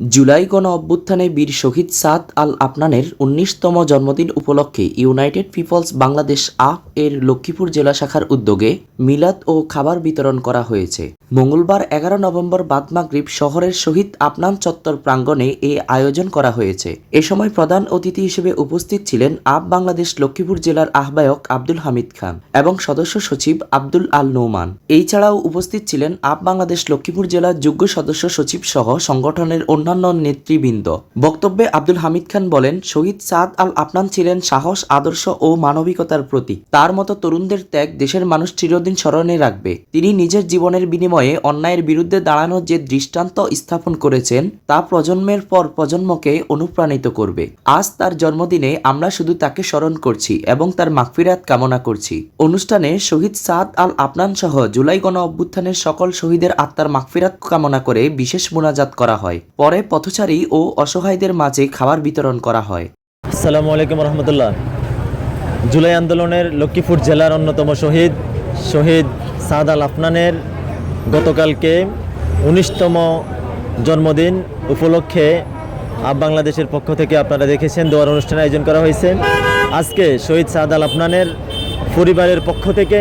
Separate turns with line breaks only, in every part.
জুলাই গণ অভ্যুত্থানে বীর শহীদ সাদ আল আফনানের উনিশতম জন্মদিন উপলক্ষে ইউনাইটেড পিপলস বাংলাদেশ আপ এর লক্ষ্মীপুর জেলা শাখার উদ্যোগে মিলাদ ও খাবার বিতরণ করা হয়েছে। মঙ্গলবার এগারো নভেম্বর বাদমাগরিব শহরের শহীদ আপনান চত্বর প্রাঙ্গণে এ আয়োজন করা হয়েছে। এ সময় প্রধান অতিথি হিসেবে উপস্থিত ছিলেন আপ বাংলাদেশ লক্ষ্মীপুর জেলার আহ্বায়ক আব্দুল হামিদ খান এবং সদস্য সচিব আব্দুল আল নৌমান। এই ছাড়াও উপস্থিত ছিলেন আপ বাংলাদেশ লক্ষ্মীপুর জেলার যোগ্য সদস্য সচিব সহ সংগঠনের অন্যান্য নেতৃবৃন্দ। বক্তব্যে আব্দুল হামিদ খান বলেন, শহীদ সাদ আল আফনান ছিলেন সাহস, আদর্শ ও মানবিকতার প্রতীক। তার মতো তরুণদের ত্যাগ দেশের মানুষ চিরদিন স্মরণে রাখবে। তিনি নিজের জীবনের বিনিময়ে অন্যায়ের বিরুদ্ধে দাঁড়ানোর যে দৃষ্টান্ত স্থাপন করেছেন, তা প্রজন্মের পর প্রজন্মকে অনুপ্রাণিত করবে। আজ তার জন্মদিনে আমরা শুধু তাকে স্মরণ করছি এবং তার মাগফিরাত কামনা করছি। অনুষ্ঠানে শহীদ সাদ আল আফনান সহ জুলাই গণ অভ্যুত্থানের সকল শহীদের আত্মার মাগফিরাত কামনা করে বিশেষ মোনাজাত করা হয়। পরে পথচারী ও অসহায়দের মাঝে খাবার বিতরণ করা হয়।
আসসালামু আলাইকুম রহমতুল্লাহ। জুলাই আন্দোলনের লক্ষ্মীপুর জেলার অন্যতম শহীদ শহীদ সাদ আল আফনানের গতকালকে উনিশতম জন্মদিন উপলক্ষে আপ বাংলাদেশের পক্ষ থেকে আপনারা দেখেছেন, দোয়ার অনুষ্ঠান আয়োজন করা হয়েছে। আজকে শহীদ সাদ আল আফনানের পরিবারের পক্ষ থেকে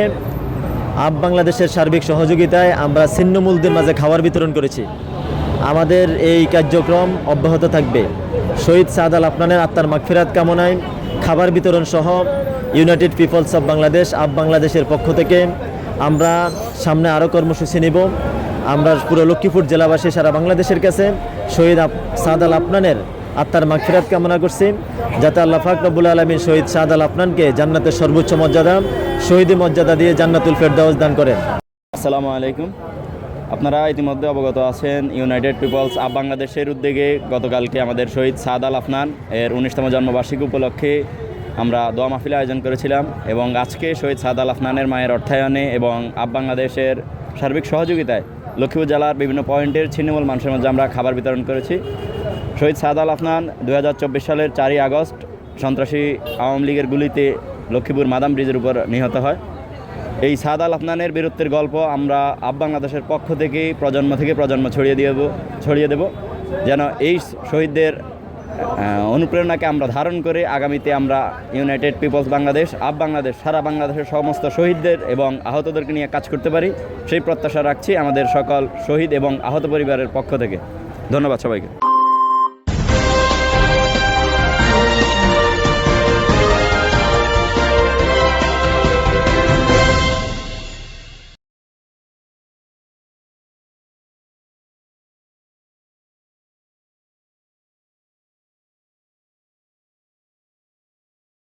আপ বাংলাদেশের সার্বিক সহযোগিতায় আমরা ছিন্নমূলদের মাঝে খাবার বিতরণ করেছি। আমাদের এই কার্যক্রম অব্যাহত থাকবে। শহীদ সাদ আল আফনানের আত্মার মাগফিরাত কামনায় খাবার বিতরণ সহ ইউনাইটেড পিপলস অব বাংলাদেশ আপ বাংলাদেশের পক্ষ থেকে আমরা সামনে আরও কর্মসূচি নিব। আমরা পুরো লক্ষ্মীপুর জেলাবাসী সারা বাংলাদেশের কাছে শহীদ সাদ আল আফনানের আত্মার মাগফিরাত কামনা করছি। যাতে আল্লাহ ফাক রব্বুল আলমীর শহীদ সাদ আল আফনানকে জান্নাতের সর্বোচ্চ মর্যাদা, শহীদি মর্যাদা দিয়ে জান্নাতুল ফেরদাউস দান করেন।
আসসালামু আলাইকুম। আপনারা ইতিমধ্যে অবগত আছেন ইউনাইটেড পিপলস আপ বাংলাদেশের উদ্যোগে গতকালকে আমাদের শহীদ সাদ আল আফনান এর উনিশতম জন্মবার্ষিকী উপলক্ষে আমরা দোয়া মাহফিল আয়োজন করেছিলাম এবং আজকে শহীদ সাদ আল আফনানের মায়ের অর্থায়নে এবং আপ বাংলাদেশের সার্বিক সহযোগিতায় লক্ষ্মীপুর জেলার বিভিন্ন পয়েন্টের ছিন্নমূল মানুষের মধ্যে আমরা খাবার বিতরণ করেছি। শহীদ সাদ আল আফনান দু হাজার চব্বিশ সালের চারই আগস্ট সন্ত্রাসী আওয়ামী লীগের গুলিতে লক্ষ্মীপুর মাদাম ব্রিজের উপর নিহত হয়। এই সাদ আল আফনানের বীরত্বের গল্প আমরা আব বাংলাদেশের পক্ষ থেকে প্রজন্ম থেকে প্রজন্ম ছড়িয়ে দিয়ে ছড়িয়ে দেব। যেন এই শহীদদের অনুপ্রেরণাকে আমরা ধারণ করে আগামীতে আমরা ইউনাইটেড পিপলস বাংলাদেশ আব বাংলাদেশ, সারা বাংলাদেশের সমস্ত শহীদদের এবং আহতদেরকে নিয়ে কাজ করতে পারি, সেই প্রত্যাশা রাখছি আমাদের সকল শহীদ এবং আহত পরিবারের পক্ষ থেকে। ধন্যবাদ সবাইকে।